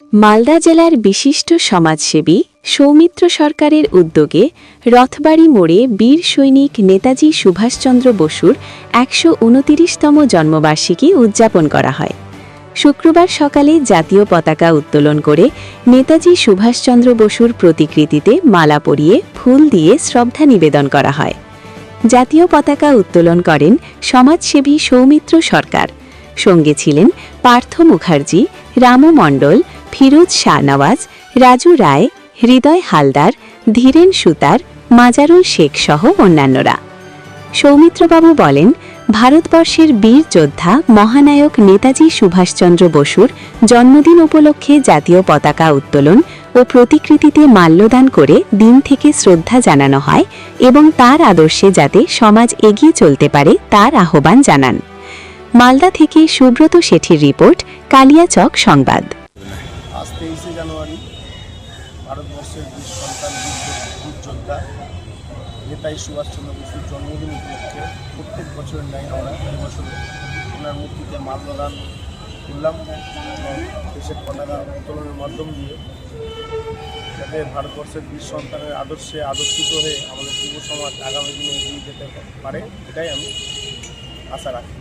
মালদা জেলার বিশিষ্ট সমাজসেবী সৌমিত্র সরকারের উদ্যোগে রথবাড়ি মোড়ে বীর সৈনিক নেতাজি সুভাষচন্দ্র বসুর একশো উনতিরিশতম জন্মবার্ষিকী উদযাপন করা হয়। শুক্রবার সকালে জাতীয় পতাকা উত্তোলন করে নেতাজি সুভাষচন্দ্র বসুর প্রতিকৃতিতে মালা পরিয়ে ফুল দিয়ে শ্রদ্ধা নিবেদন করা হয়। জাতীয় পতাকা উত্তোলন করেন সমাজসেবী সৌমিত্র সরকার। সঙ্গে ছিলেন পার্থ মুখার্জি, রামু মণ্ডল ফিরোজ শাহনওয়াজ রাজু রায়, হৃদয় হালদার, ধীরেন সুতার, মাজারুল শেখ সহ অন্যান্যরা। সৌমিত্রবাবু বলেন, ভারতবর্ষের বীর যোদ্ধা, মহানায়ক নেতাজি সুভাষচন্দ্র বসুর জন্মদিন উপলক্ষে জাতীয় পতাকা উত্তোলন ও প্রতিকৃতিতে মাল্যদান করে দিন থেকে শ্রদ্ধা জানানো হয় এবং তার আদর্শে যাতে সমাজ এগিয়ে চলতে পারে তার আহ্বান জানান। মালদা থেকে সুব্রত শেঠির রিপোর্ট, কালিয়াচক সংবাদ। তেইশে জানুয়ারি ভারতবর্ষের বীর সন্তান বীর যোদ্ধা নেতাজি সুভাষচন্দ্র বসুর জন্মদিন উপলক্ষে প্রত্যেক বছরের ন্যায় আমরা এবছর ওনার মূর্তিতে মাল্যদান করলাম। এবং দেশের পতাকা উত্তোলনের মাধ্যম দিয়ে যাতে ভারতবর্ষের বীর সন্তানের আদর্শে আদর্শিত হয়ে আমাদের যুব সমাজ আগামী দিনে এগিয়ে যেতে পারে, এটাই আমি আশা রাখি।